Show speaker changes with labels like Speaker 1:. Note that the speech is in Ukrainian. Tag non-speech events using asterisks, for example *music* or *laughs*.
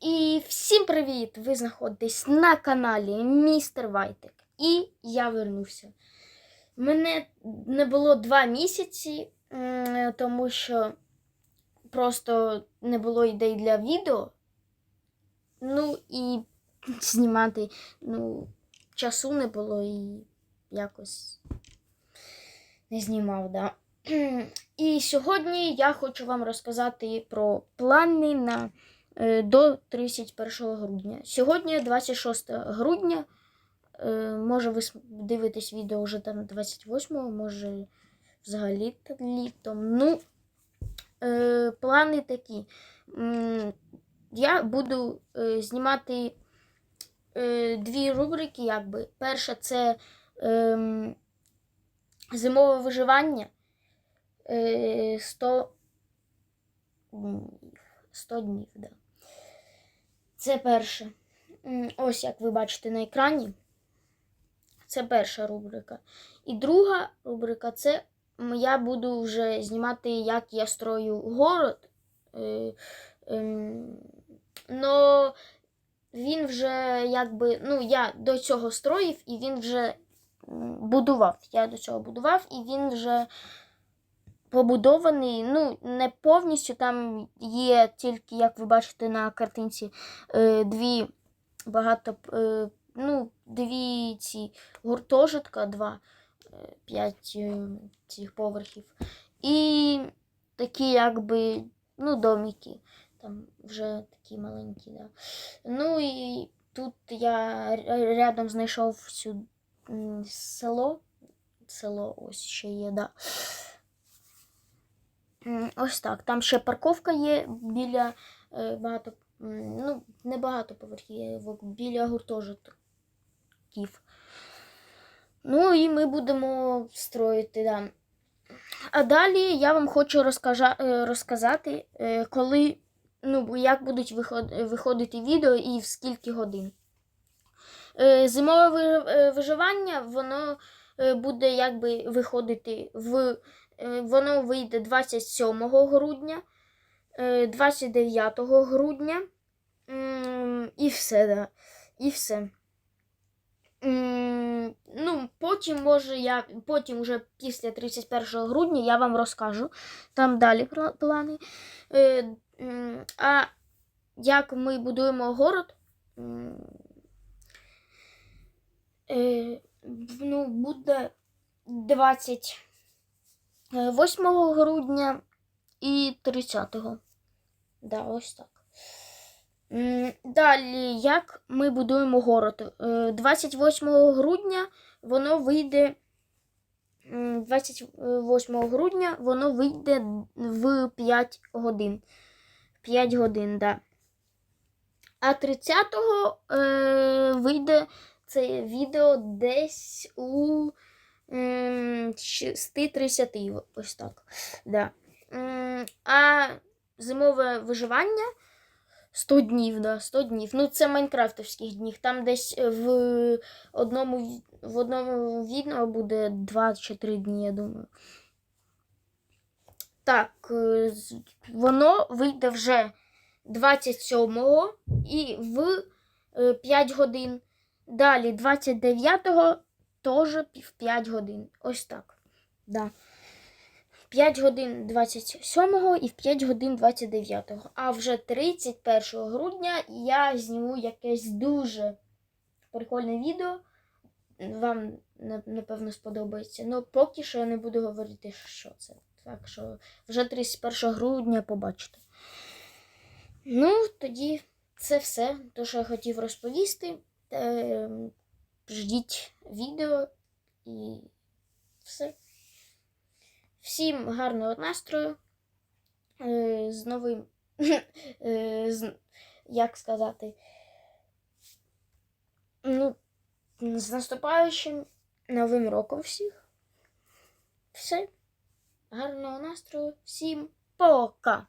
Speaker 1: І всім привіт! Ви знаходитесь на каналі Містер Вайтек. І я вернувся. Мене не було два місяці, тому що просто не було ідей для відео. Ну і *laughs* знімати ну, часу не було і якось не знімав, да. *clears throat* І сьогодні я хочу вам розказати про плани на до 31 грудня. Сьогодні 26 грудня. Е, Може, ви дивитесь відео вже там 28-го, може взагалі літом. Ну, е, плани такі. Я буду е, знімати е, дві рубрики, якби. Перша це ем, зимове виживання. Е, 100 днів. 100 днів, да. Це перше. Ось як ви бачите на екрані. Це перша рубрика. І друга рубрика це я буду вже знімати, як я строю город. Е, ем, но він вже якби. Ну, я до цього строїв і він вже будував. Я до цього будував, і він вже побудований. Ну, не повністю. Там є тільки, як ви бачите на картинці, е, дві багато. е, Ну, дві ці гуртожитка, два, е, п'ять цих поверхів. І такі, якби, ну, домики. Там вже такі маленькі, да. Ну і тут я рядом знайшов м, село. Село ось ще є, да. Ось так. Там ще парковка є біля е, багато, ну, не багато поверхівок, біля гуртожитків. Ну і ми будемо строїти, да. А далі я вам хочу розкажа, е, розказати, е, коли, ну, як будуть виход, виходити відео і в скільки годин. Зимове виживання, воно буде якби виходити в. Е, Воно вийде 27 грудня, е, 29 грудня. І все, да. І все. Ну, потім, може, я потім, вже після 31 грудня, я вам розкажу там далі плани. Е, а як ми будуємо город, е, ну, буде 28 грудня і 30. Да, ось так. Далі, як ми будуємо город? Е, 28 грудня воно вийде. 28 грудня воно вийде в 5 годин. 5 годин, да. А 30-го е, вийде це відео десь у 6.30. Ось так. Да. А зимове виживання 100 днів, да, 100 днів. Ну, це майнкрафтовських днів. Там десь в одному, в одному відео буде 2 чи 3 дні, я думаю. Так, е, воно вийде вже 27-го і в 5 годин. Далі 29-го теж в 5 годин. Ось так. Да. 5 годин 27 і в 5 годин 29. А вже 31 грудня я зніму якесь дуже прикольне відео. Вам напевно сподобається. Ну, поки що я не буду говорити, що це. Так що вже 31 грудня побачите. Ну, тоді це все, те, що я хотів розповісти. Ждіть відео і все. Всім гарного настрою. Е, З новим. *laughs* е, Як сказати? Ну, з наступаючим Новим роком всіх. Все. Гарного настрою. Всім пока!